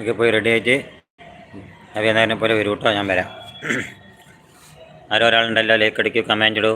ഒക്കെ പോയി റെഡി ആയിട്ട് അഭിനന്ദനെ പോലെ വരൂ കേട്ടോ ഞാൻ വരാം. ആരോ ഒരാളുണ്ടല്ലോ ലൈക്ക് അടിക്കൂ കമന്റ് ഇടൂ.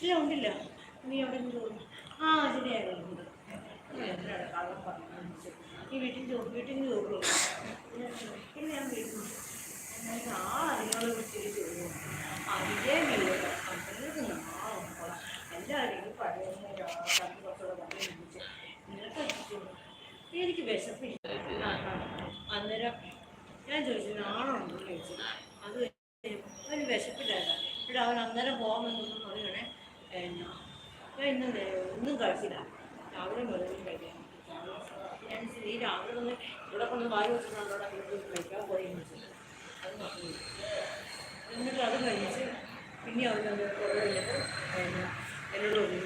ഇല്ല ഉണ്ടില്ല നീ അവിടെ നിന്ന് ആ ശരിയായിരുന്നു ഈ വീട്ടിൽ ജോലി വീട്ടിൽ നിന്ന് ജോലി പിന്നെ ഞാൻ വീട്ടിൽ ആ അതിനോട് വിളിച്ചിട്ട് അതിന്റെ വീട് കമ്പനിക്ക് വിശപ്പില്ല അന്നേരം ഞാൻ ചോദിച്ചു നാളുണ്ടോ ചോദിച്ചു അത് അവന് വിശപ്പില്ലായിരുന്നു അവൻ അന്നേരം പോകാമെന്നൊന്നും പറയണേ ഞാൻ ഇന്ന് ഒന്നും കഴിച്ചില്ല രാവിലെ കഴിക്കാൻ ഞാൻ ഈ രാവിലെ ഒന്ന് ഇവിടെ കൊണ്ട് വാരി വെച്ചിട്ടുണ്ടോ വീട്ടിൽ കഴിക്കാൻ അത് മറന്നു എന്നിട്ട് അത് കഴിച്ച് പിന്നെ അവൻ കുറേ കഴിഞ്ഞപ്പോൾ എന്നാ എന്നോട്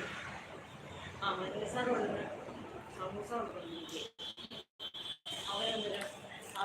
ആ പറഞ്ഞു സമൂസ കൊണ്ടുവന്നു അവനെന്തിനാ സാറോ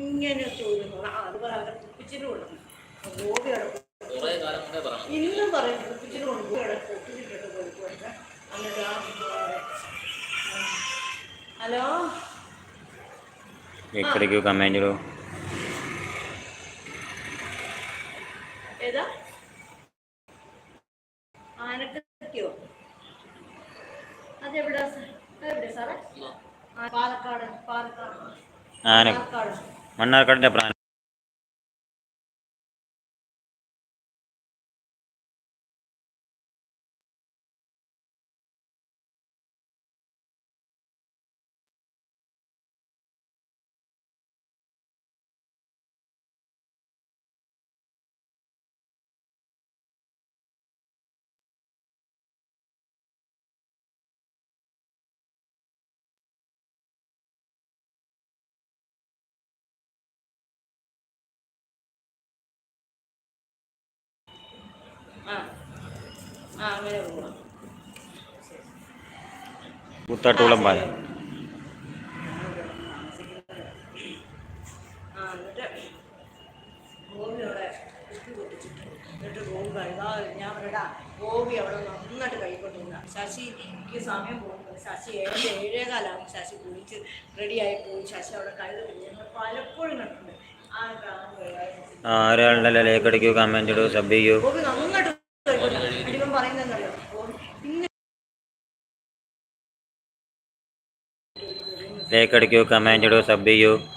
ഇങ്ങനെ ചോദിക്കുന്നു ആ അതുപോലെ അവരെ കുപ്പിച്ചിട്ട് കൊടുക്കും ഗോപി അവിടെ കുറേ കാലം കൊണ്ടേ പറഞ്ഞു ഇന്നും പറയും കുപ്പിച്ചിട്ട് കൊണ്ട് ഗോപി അവിടെ പൊട്ടിച്ചിട്ടിട്ട് കൊടുക്കും എന്നിട്ട് ഹലോ? കമന്റ് ഇടൂ. ഏതാ? ആനക്കത്തിയോ അതെവിടാ എവിടെ സാറേ? ആ, പാലക്കാട് പാലക്കാട്. ആന പാലക്കാട്. મન્નાર કાંઠે પ્રાણી ഗോപി പാല ഞാൻ പറയടാ ഗോപി അവിടെ നന്നായിട്ട് കൈക്കൊണ്ടിരുന്ന ശശിക്ക് സമയം പോകുന്നത് ശശി ഏഴ് ഏഴേകാലാകും ശശി കുളിച്ച് റെഡിയായി പോയി. ശശി അവിടെ കഴുകി ഞങ്ങൾ പലപ്പോഴും കണ്ടിട്ടുണ്ട്. ആ കാണാൻ ലൈക്ക് ആ ഒരാളുണ്ടല്ലോ ലേക്ക് അടിക്കൂ കമന്റ് ഇടൂ സബ് ചെയ്യൂ ഗോപി നന്നായിട്ട് കൈക്കൊണ്ടിരുന്നു ഇവൻ പറയുന്നതെന്നറിയോ ഗോപി ഇങ്ങനെ ലേക്ക് അടിക്കൂ കമന്റ്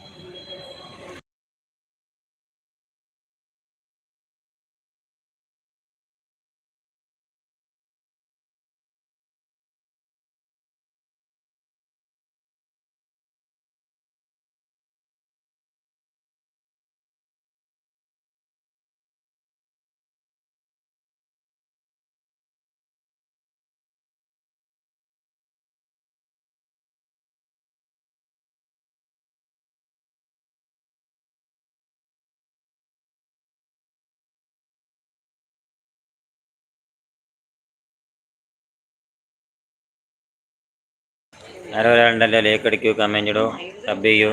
ആരോ ഒരാളുണ്ടല്ലോ ലേക്ക് അടിക്കൂ കമന്റ് ഇടൂ സബ് ചെയ്യൂ.